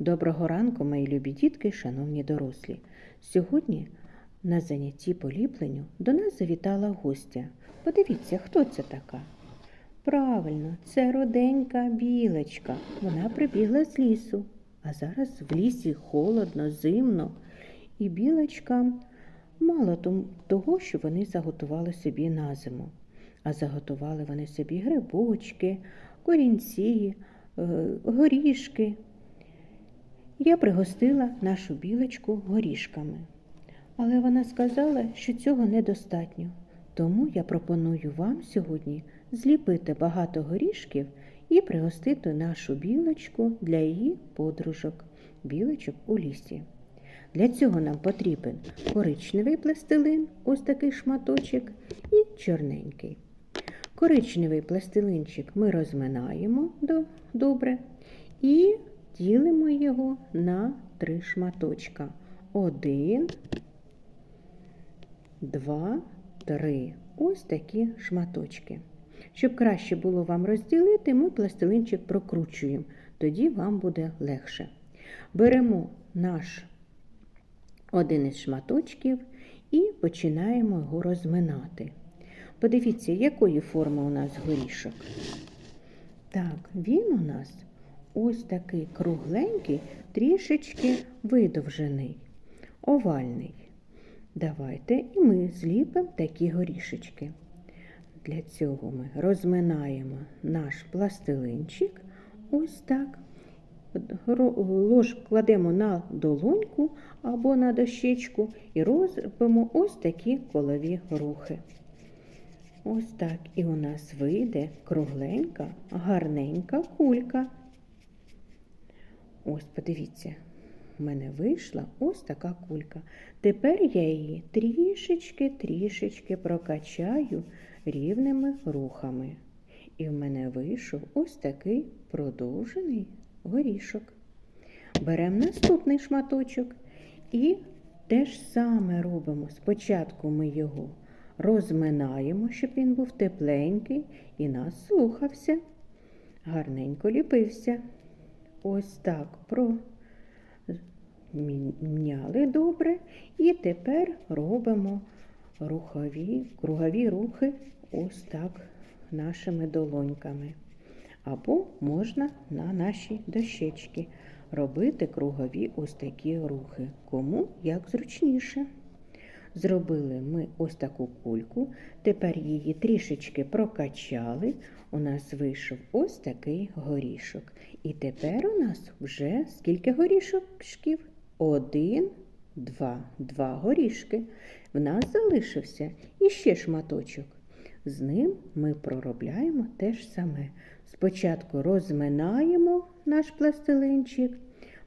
Доброго ранку, мої любі дітки, шановні дорослі. Сьогодні на занятті поліпленню до нас завітала гостя. Подивіться, хто це така? Правильно, це роденька білочка. Вона прибігла з лісу, а зараз в лісі холодно, зимно, і білочкам мало того, що вони заготували собі на зиму. А заготували вони собі грибочки, корінці, е, горішки. Я пригостила нашу білочку горішками. Але вона сказала, що цього недостатньо. Тому я пропоную вам сьогодні зліпити багато горішків і пригостити нашу білочку для її подружок, білочок у лісі. Для цього нам потрібен коричневий пластилин, ось такий шматочок, і чорненький. Коричневий пластилинчик ми розминаємо добре і ділимо його на три шматочка. Один, два, три. Ось такі шматочки. Щоб краще було вам розділити, ми пластилинчик прокручуємо, тоді вам буде легше. Беремо наш один із шматочків і починаємо його розминати. Подивіться, якої форми у нас горішок. Так, він у нас ось такий кругленький, трішечки видовжений, овальний. Давайте і ми зліпимо такі горішечки. Для цього ми розминаємо наш пластилинчик ось так. Гро- Лож кладемо на долоньку або на дощечку і робимо ось такі колові рухи. Ось так. І у нас вийде кругленька, гарненька кулька. Ось, подивіться, в мене вийшла ось така кулька. Тепер я її трішечки-трішечки прокачаю рівними рухами. І в мене вийшов ось такий продовжений горішок. Беремо наступний шматочок і те ж саме робимо. Спочатку ми його розминаємо, щоб він був тепленький і нас слухався. Гарненько ліпився. Ось так проміняли добре. І тепер робимо рухові, кругові рухи ось так нашими долоньками. Або можна на нашій дощечці робити кругові ось такі рухи. Кому як зручніше. Зробили ми ось таку кульку, тепер її трішечки прокачали. У нас вийшов ось такий горішок. І тепер у нас вже скільки горішків? Один, два, два горішки. В нас залишився іще шматочок. З ним ми проробляємо те ж саме. Спочатку розминаємо наш пластилинчик,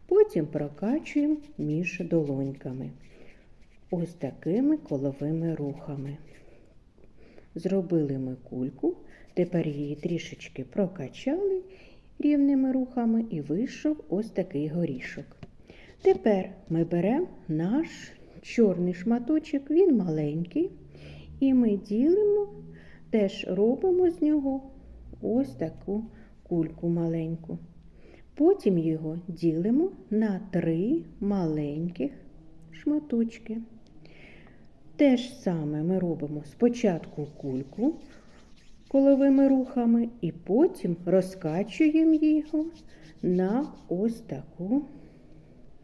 потім прокачуємо між долоньками. Ось такими коловими рухами. Зробили ми кульку, тепер її трішечки прокачали рівними рухами і вийшов ось такий горішок. Тепер ми беремо наш чорний шматочок, він маленький, і ми ділимо, теж робимо з нього ось таку кульку маленьку. Потім його ділимо на три маленьких шматочки. Те ж саме ми робимо спочатку кульку коловими рухами, і потім розкачуємо його на ось таку,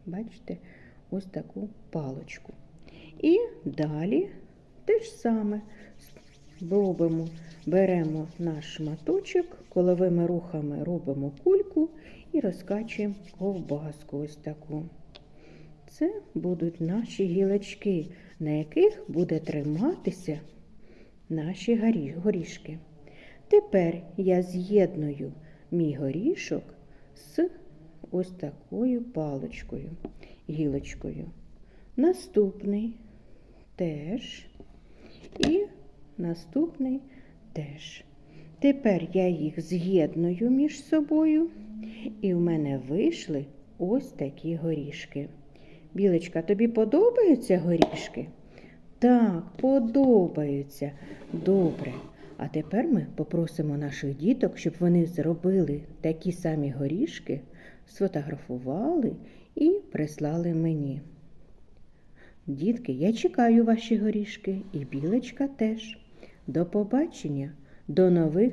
бачите, ось таку палочку. І далі те ж саме робимо, беремо наш шматочок, коловими рухами робимо кульку і розкачуємо ковбаску ось таку. Це будуть наші гілочки, на яких буде триматися наші горішки. Тепер я з'єдную мій горішок з ось такою паличкою, гілочкою. Наступний теж і наступний теж. Тепер я їх з'єдную між собою, і в мене вийшли ось такі горішки. Білочка, тобі подобаються горішки? Так, подобаються. Добре. А тепер ми попросимо наших діток, щоб вони зробили такі самі горішки сфотографували і прислали мені. Дітки, я чекаю ваші горішки і білочка теж. До побачення, до нових